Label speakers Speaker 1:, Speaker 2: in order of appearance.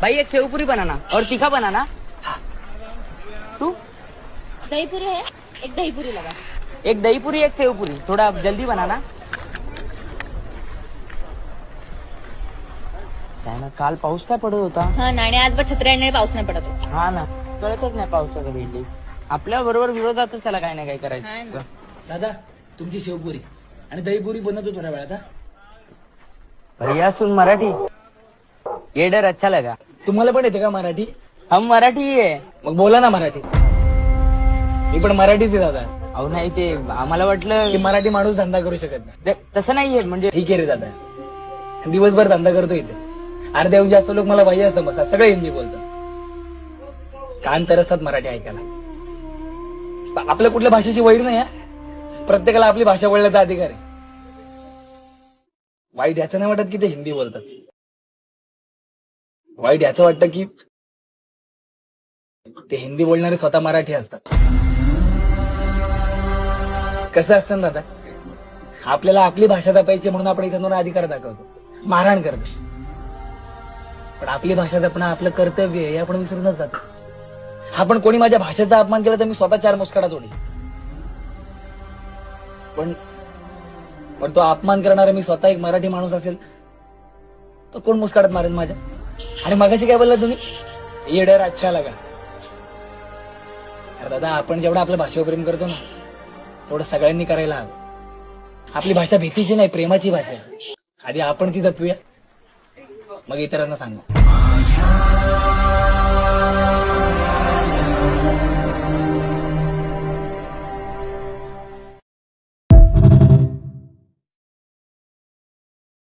Speaker 1: भाई एक सेवपुरी बनाना और तीखा बनाना. तू?
Speaker 2: दहीपुरी है एक दहीपुरी लगा
Speaker 1: एक दहीपुरी एक सेवपुरी थोड़ा जल्दी बनाना. त्यानं काल पाऊस काय पडत होता?
Speaker 2: हा ना आणि आज बघ छत्री आणि पाऊस नाही पडत होता.
Speaker 1: हा ना कळतच नाही पावसाचं भेटली आपल्या बरोबर विरोधातच त्याला काही ना काही
Speaker 2: हा
Speaker 1: करायचं
Speaker 2: ना.
Speaker 3: दादा तुमची शेवपुरी. आणि दहीपुरी बनवतो थोड्या वेळात हा?
Speaker 1: भैया सुन मराठी. ये डर अच्छा लगा.
Speaker 3: तुम्हाला पण येते का मराठी?
Speaker 1: हम मराठी ही आहे.
Speaker 3: मग बोला ना मराठी. मी पण मराठीच आहे दादा.
Speaker 1: अहो नाही ते आम्हाला वाटलं
Speaker 3: की मराठी माणूस धंदा करू शकत नाही.
Speaker 1: ते- तसं नाहीये म्हणजे
Speaker 3: ठीक आहे रे दादा. दिवसभर धंदा करतो इथे. अर्ध्याहून जास्त लोक मला भैया समजतात सगळे हिंदी बोलतात. कान तर असतात मराठी ऐकायला. प- आपल्या कुठल्या भाषेची वैर नाही हा? प्रत्येकाला आपली भाषा बोलण्याचा अधिकार आहे. वाईट याचं नाही वाटत की ते हिंदी बोलतात. वाईट याचं वाटतं की ते हिंदी बोलणारे स्वतः मराठी असतात. कसं असतं ना दादा? आपल्याला आपली भाषा जपायची म्हणून आपण इथं अधिकार दाखवतो. मारहाण करतो पण आपली भाषा जपणं आपलं कर्तव्य आहे हे आपण विसरूनच जातो. आपण कोणी माझ्या भाषेचा अपमान केला तर मी स्वतः चार मुस्काडा तोडी पण पण तो अपमान करणारा मी स्वतः एक मराठी माणूस असेल तर कोण मुस्काडत मारेल माझ्या? आणि मगाशी काय बोलला तुम्ही? येडर अच्छा लागा. अरे दादा आपण जेवढं आपल्या भाषेवर प्रेम करतो ना तेवढं सगळ्यांनी करायला हवं. आपली भाषा भीतीची नाही प्रेमाची भाषा आहे. आधी आपण ती जपूया मग इतरांना सांगू.